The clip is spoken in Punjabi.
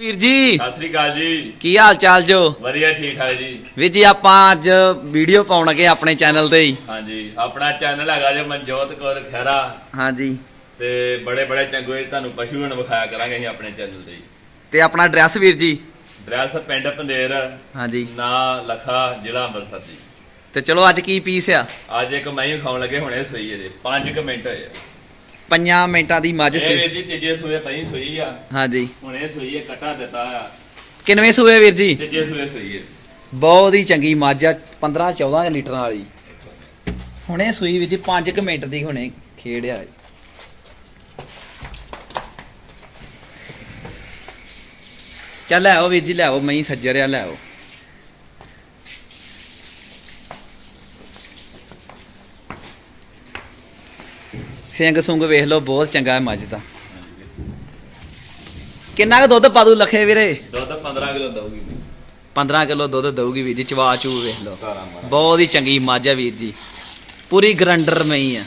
ਵੀਰ ਜੀ। ਸਤਿ ਸ੍ਰੀ ਅਕਾਲ ਜੀ। ਕੀ ਹਾਲ ਚਾਲ ਜੋ? ਵਧੀਆ ਠੀਕ ਠਾਕ ਜੀ। ਵੀਰ ਜੀ ਆਪਾਂ ਅੱਜ ਵੀਡੀਓ ਪਾਉਣ ਲੱਗੇ ਆਪਣੇ ਚੈਨਲ ਤੇ ਹੀ। ਹਾਂਜੀ ਆਪਣਾ ਚੈਨਲ ਹੈਗਾ ਜੀ ਮਨਜੋਤ ਕੌਰ ਖਹਿਰਾ। ਹਾਂਜੀ। ਤੇ ਬੜੇ ਬੜੇ ਚੰਗੇ ਤੁਹਾਨੂੰ ਪਸ਼ੂ ਹਣ ਵਿਖਾਇਆ ਕਰਾਂਗੇ ਅਸੀਂ ਆਪਣੇ ਚੈਨਲ ਤੇ ਤੇ ਆਪਣਾ ਐਡਰੈਸ ਵੀਰ ਜੀ? ਡਰੈਸ ਪਿੰਡ ਪੰਦੇਰ ਹਾਂਜੀ। ਨਾਂ ਲਖਾ ਜ਼ਿਲ੍ਹਾ ਅੰਮ੍ਰਿਤਸਰ ਜੀ। ਤੇ ਚਲੋ ਅੱਜ ਕੀ ਪੀਸ ਆ? ਅੱਜ ਇੱਕ ਮੈਂ ਖਾਣ ਲੱਗੇ ਹੁਣੇ ਸੋਈ ਜੇ 5 ਕੁ ਮਿੰਟ ਹੋਏ ਆ। ਪੰਜਾਂ ਮਿੰਟਾਂ ਦੀ ਮੱਝ ਇਹ ਵੀਰ ਜੀ ਤੀਜੇ ਸੂਏ ਪਈ ਸੋਈ ਆ। ਹਾਂਜੀ। ਹੁਣੇ ਸੋਈ ਹੈ ਕਟਾ ਦਿੱਤਾ ਆ। ਕਿੰਨਵੇਂ ਸੂਏ ਵੀਰ ਜੀ? ਤੀਜੇ ਸੂਏ ਸੋਈ ਹੈ ਬਹੁਤ ਹੀ ਚੰਗੀ ਮੱਝ ਆ 15 14 ਲੀਟਰ ਵਾਲੀ। ਹੁਣੇ ਸੂਈ ਵੀਰ ਜੀ 5 ਕੁ ਮਿੰਟ ਦੀ ਹੁਣੇ ਖੇੜਿਆ ਚੱਲ ਲੈ ਆਓ ਵੀਰ ਜੀ ਲੈ ਆਓ ਮੈਂ ਹੀ ਸੱਜਰਿਆ ਲੈ ਆਓ। ਸਿੰਘ ਸੁੰਗ ਵੇਖ ਲਓ ਬਹੁਤ ਚੰਗਾ ਹੈ ਮੱਝ ਦਾ। ਕਿੰਨਾ ਕੁ ਦੁੱਧ ਪਾਦੂ ਲਖੇ ਵੀਰੇ? ਦੁੱਧ 15 ਕਿਲੋ ਦਊਗੀ 15 ਕਿਲੋ ਦੁੱਧ ਦਊਗੀ ਵੀਰ ਜੀ ਚਵਾ ਚੂ ਵੇਖ ਲਓ। ਬਹੁਤ ਹੀ ਚੰਗੀ ਮੱਝ ਆ ਵੀਰ ਜੀ। ਪੂਰੀ ਗਰੰਡਰ ਮਈ ਆ